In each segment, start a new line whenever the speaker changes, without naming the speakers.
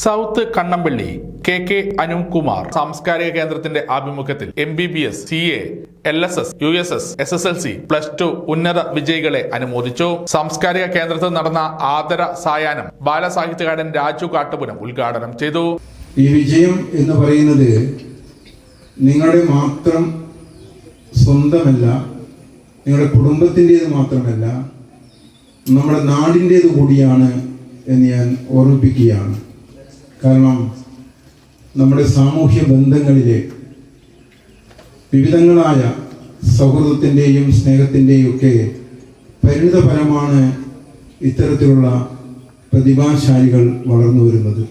South Kannampally K K Anukumar സാംസ്കാരിക കേന്ദ്രത്തിന്റെ ആഭിമുഖ്യത്തിൽ M B B S C A L S S U S S S S L C plus two ഉന്നത വിജയികളെ അനുമോദിച്ചു. സാംസ്കാരിക കേന്ദ്രത്തിൽ നടന്ന ആദര സായാഹ്നം ബാലസാഹിത്യകാരൻ രാജു കാട്ടുപുരം ഉദ്ഘാടനം ചെയ്തു.
ഈ വിജയം എന്ന് പറയുന്നത് നിങ്ങളുടെ മാത്രം സ്വന്തമല്ല നിങ്ങളുടെ കുടുംബത്തിന്റേത് മാത്രമല്ല നമ്മുടെ നാടിന്റേത് കൂടിയാണ് എന്ന് ഞാൻ ഓർമ്മിപ്പിക്കുകയാണ്. കാരണം നമ്മുടെ സാമൂഹ്യ ബന്ധങ്ങളിലെ വിവിധങ്ങളായ സൗഹൃദത്തിന്റെയും സ്നേഹത്തിന്റെയും ഒക്കെ പരിണിതഫലമാണ് ഇത്തരത്തിലുള്ള പ്രതിഭാശാലികൾ വളർന്നു വരുന്നത്.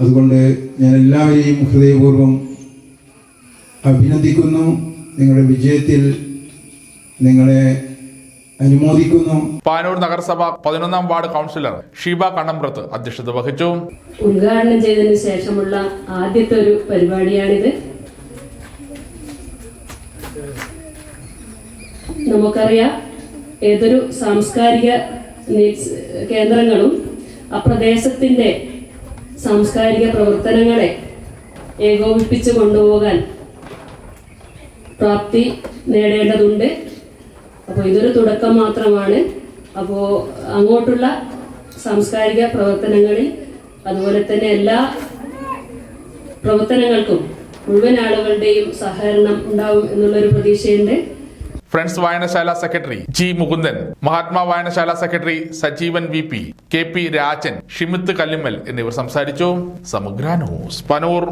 അതുകൊണ്ട് ഞാൻ എല്ലാവരെയും ഹൃദയപൂർവം അഭിനന്ദിക്കുന്നു. നിങ്ങളുടെ വിജയത്തിൽ നിങ്ങളെ അനുമോദിക്കുന്നു.
പാനൂർ നഗരസഭ പതിനൊന്നാം വാർഡ് കൗൺസിലർ ഷീബ കണ്ണമ്പ്രത്ത് അധ്യക്ഷത വഹിച്ചു.
ഉദ്ഘാടനം ചെയ്തതിനു ശേഷമുള്ള ആദ്യത്തെ ഒരു പരിപാടിയാണിത്. നമുക്കറിയാം ഏതൊരു സാംസ്കാരിക കേന്ദ്രങ്ങളും ആ പ്രദേശത്തിന്റെ സാംസ്കാരിക പ്രവർത്തനങ്ങളെ ഏകോപിപ്പിച്ച് കൊണ്ടുപോകാൻ പ്രാപ്തി നേടേണ്ടതുണ്ട്. അപ്പോൾ ഇതൊരു തുടക്കം മാത്രമാണ്. അപ്പോൾ അങ്ങോട്ടുള്ള സാംസ്കാരിക പ്രവർത്തനങ്ങളിൽ അതുപോലെ തന്നെ എല്ലാ പ്രവർത്തനങ്ങൾക്കും മുഴുവൻ ആളുകളുടെയും സഹകരണം ഉണ്ടാവും എന്നുള്ളൊരു പ്രതീക്ഷയുണ്ട്.
ഫ്രണ്ട്സ് വായനശാല സെക്രട്ടറി ജി മുകുന്ദൻ മഹാത്മാ വായനശാല secretary Sajeevan V P K P Rajan Shimith Kallimmal എന്നിവർ സംസാരിച്ചു. സമഗ്ര ന്യൂസ് പനൂർ.